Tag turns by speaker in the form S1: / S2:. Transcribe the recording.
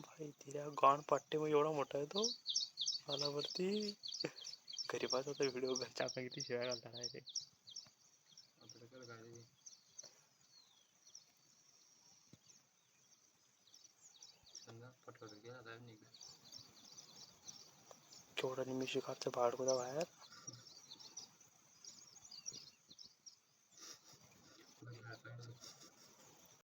S1: भाई तिला गाण पाट्टे मग एवढा मोठा आहे तो। मलावरती गरीबाचा तर व्हिडिओ घरच्या आता किती शिवाय घालता नाही ते केवढा निमिषी शिकारचं भाड कुठं बाहेर
S2: बघ, हा